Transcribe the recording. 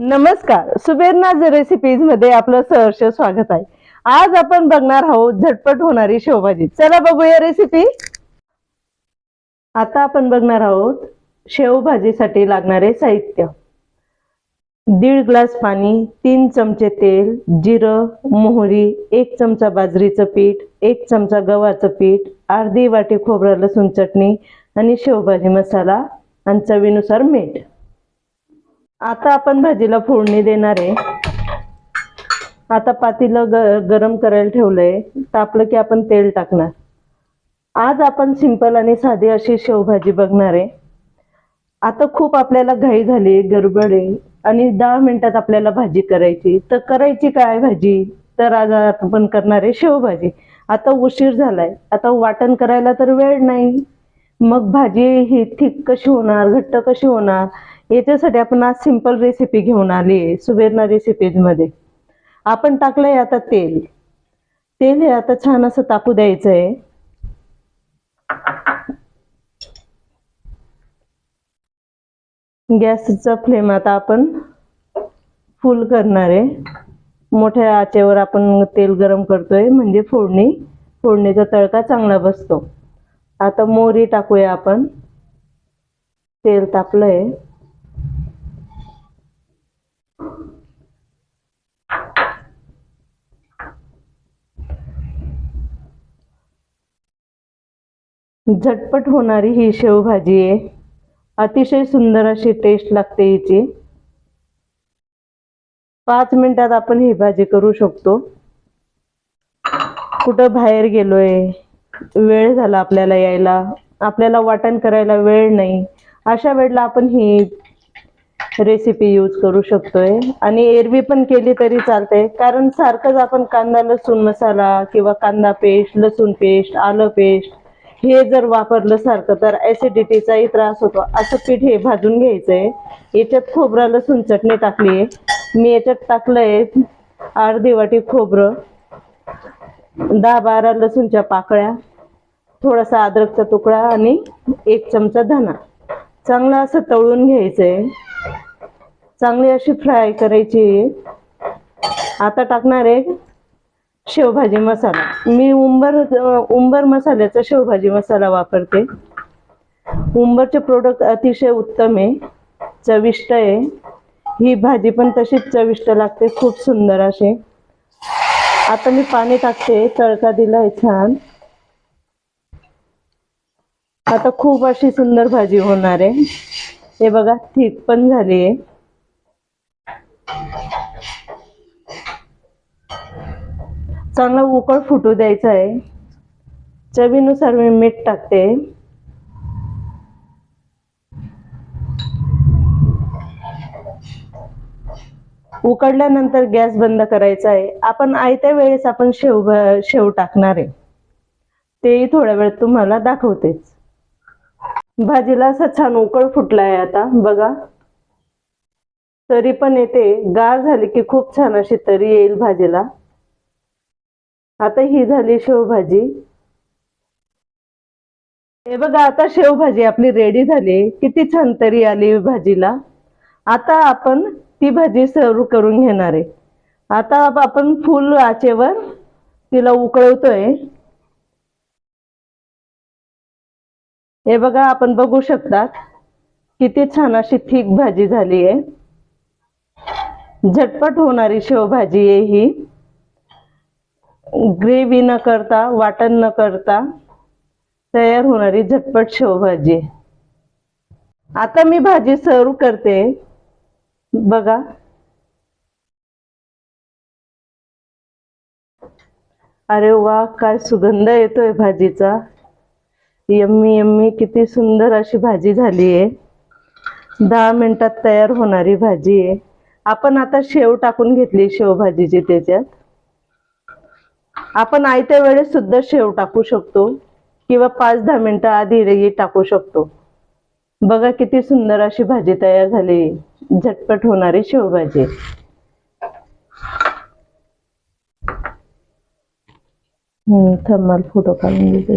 नमस्कार. सुबेरनाज रेसिपीजमध्ये आपलं सहर्ष स्वागत आहे. आज आपण बघणार आहोत झटपट होणारी शेवभाजी. चला बघूया रेसिपी आता आपण बघणार आहोत शेवभाजीसाठी लागणारे साहित्य. दीड ग्लास पाणी तीन चमचे तेल जिरं मोहरी एक चमचा बाजरीचं पीठ एक चमचा गव्हाचं पीठ अर्धी वाटी खोबरा लसूण चटणी आणि शेवभाजी मसाला आणि चवीनुसार मीठ. आता आपण भाजीला फोडणी देणार आहे. आता पातीला ग गरम करायला ठेवलंय. तापलं की आपण तेल टाकणार. आज आपण सिंपल आणि साधी अशी शेवभाजी बघणार आहे. आता खूप आपल्याला घाई झाली गडबड आहे आणि दहा मिनिटात आपल्याला भाजी करायची. तर करायची काय भाजी? तर आज आपण करणार आहे शेवभाजी. आता उशीर झालाय. आता वाटण करायला तर वेळ नाही. मग भाजी ही थिक कशी होणार? घट्ट कशी होणार? याच्यासाठी आपण आज सिंपल रेसिपी घेऊन आली आहे सुबेरना रेसिपीजमध्ये. आपण टाकलंय आता तेल. तेल हे आता छान असं तापू द्यायचं आहे गॅसचा फ्लेम आता आपण फुल करणार आहे. मोठ्या आचेवर आपण तेल गरम करतोय म्हणजे फोडणी. फोडणीचा तडका चांगला बसतो. आता मोहरी टाकूया आपण. तेल तापलंय. झटपट होणारी ही शेवभाजी आहे. अतिशय सुंदर अशी टेस्ट लागते हिची. पाच मिनिटात आपण ही भाजी करू शकतो. कुठं बाहेर गेलोय वेळ झाला आपल्याला यायला. आपल्याला वाटण करायला वेळ नाही. अशा वेळेला आपण ही रेसिपी यूज करू शकतोय. आणि एरवी पण केली तरी चालते कारण सारखंच आपण कांदा लसूण मसाला किंवा कांदा पेस्ट लसूण पेस्ट आलं पेस्ट हे जर वापरलं सारखं तर ऍसिडिटीचाही त्रास होतो. असं पीठ हे भाजून घ्यायचंय. याच्यात खोबरा लसूण चटणी टाकली आहे. मी याच्यात टाकलंय अर्धी वाटी खोबरं दहा बारा लसूणच्या पाकळ्या थोडासा अद्रकचा तुकडा आणि एक चमचा धना चांगलं असं तळून घ्यायचंय. चांगली अशी फ्राय करायची आता टाकणार आहे. शेवभाजी मसाला. मी उंबर उंबर मसाल्याचा शेवभाजी मसाला वापरते. उंबरचे प्रोडक्ट अतिशय उत्तम आहे. चविष्ट आहे. ही भाजी पण तशीच चविष्ट लागते. खूप सुंदर असे आता मी पाणी टाकते. तडका आहे छान. आता खूप अशी सुंदर भाजी होणार आहे. हे बघा ठीक पण झाली आहे. चांगला उकळ फुटू द्यायचा आहे चवीनुसार मी मीठ टाकते. उकडल्यानंतर गॅस बंद करायचा आहे आपण आयत्या वेळेस आपण शेव शेव टाकणार. आहे तेही थोड्या वेळ तुम्हाला दाखवतेच. भाजीला असा छान उकळ फुटला आहे आता बघा. तरी पण येते. गार झाली की खूप छान अशी तरी येईल भाजीला. आता ही झाली शेवभाजी. हे बघा आता शेवभाजी आपली रेडी झाली. किती छान तरी आली भाजीला. आता आपण ती भाजी सर्व करून घेणार आहे. आता आपण फुल आचेवर तिला उकळवतोय. हे बघा आपण बघू शकतात किती छान अशी थिक भाजी झाली आहे. झटपट होणारी शेवभाजी आहे ही. ग्रेव्ही न करता वाटण न करता तयार होणारी झटपट शेवभाजी. आता मी भाजी सर्व करते. बघा. अरे वा काय सुगंध येतोय भाजीचा. यम्मी यम्मी किती सुंदर अशी भाजी झाली आहे. दहा मिनिटात तयार होणारी भाजी आहे. आपण आता शेव टाकून घेतली शेवभाजीची त्याच्यात. आपण आयत्या वेळेस सुद्धा शेव टाकू शकतो किंवा पाच दहा मिनिटं आधी टाकू शकतो. बघा किती सुंदर अशी भाजी तयार झाली. झटपट होणारी शेवभाजी हम्म फोटो काढून घेते